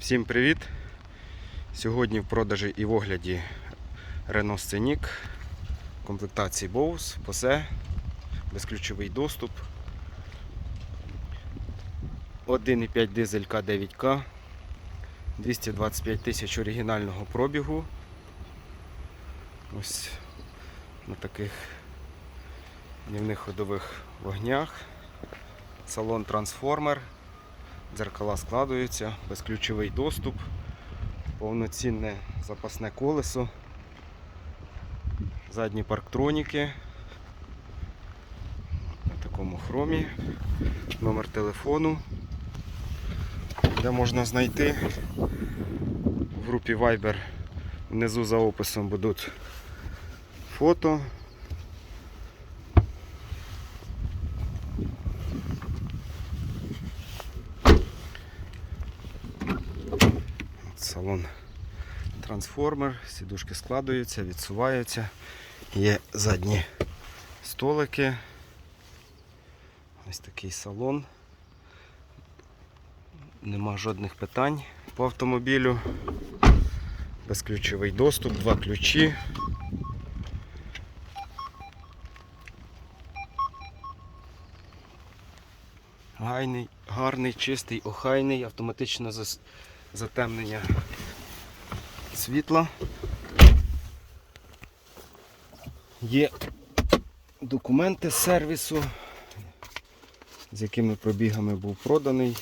Всім привіт! Сьогодні в продажі і в огляді Renault Scenic комплектації Bose, Bose, безключовий доступ. 1,5 дизель К9К, 225 тисяч оригінального пробігу. Ось на таких днівних ходових вогнях. Салон трансформер. Дзеркала складуються, безключовий доступ, повноцінне запасне колесо, задні парктроніки на такому хромі, номер телефону, де можна знайти. В групі Viber внизу за описом будуть фото. Салон трансформер, сідушки складуються, відсуваються. Є задні столики. Ось такий салон. Нема жодних питань по автомобілю. Безключовий доступ, два ключі. Гайний, гарний, чистий, охайний, автоматичне зас- затемнення світла. Є документи сервісу, з якими пробігами був проданий.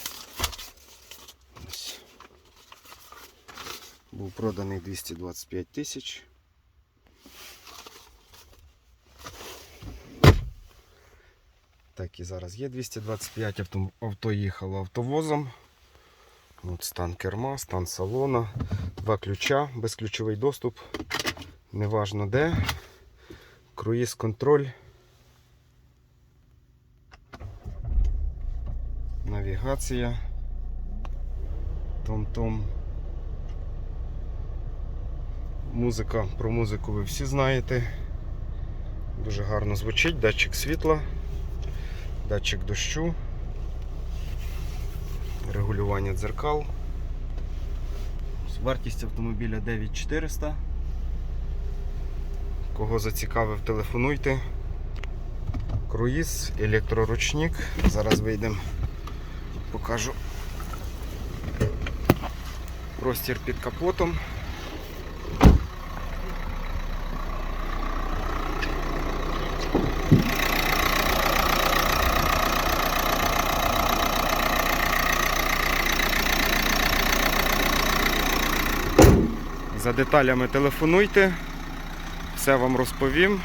Був проданий 225 тисяч. Так і зараз є 225 авто, авто їхало автовозом. От стан керма, стан салона, два ключа, безключовий доступ, неважно де. Круїз контроль. Навігація. Том-том. Музика, про музику ви всі знаєте. Дуже гарно звучить, датчик світла, датчик дощу регулювання дзеркал. Вартість автомобіля 9400. Кого зацікавив, телефонуйте. Круїз, електроручник. Зараз вийдемо, покажу простір під капотом. За деталями телефонуйте, все вам розповім.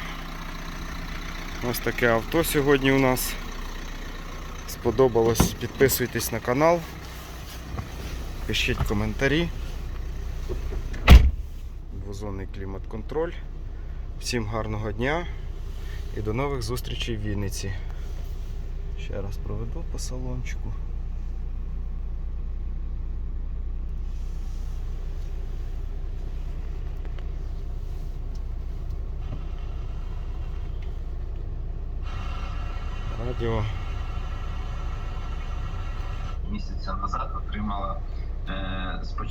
Ось таке авто сьогодні у нас. Сподобалось, підписуйтесь на канал, пишіть коментарі. Двозонний клімат-контроль. Всім гарного дня і до нових зустрічей в Вінниці. Ще раз проведу по салончику. Радіо. місяця назад отримала е, спочатку.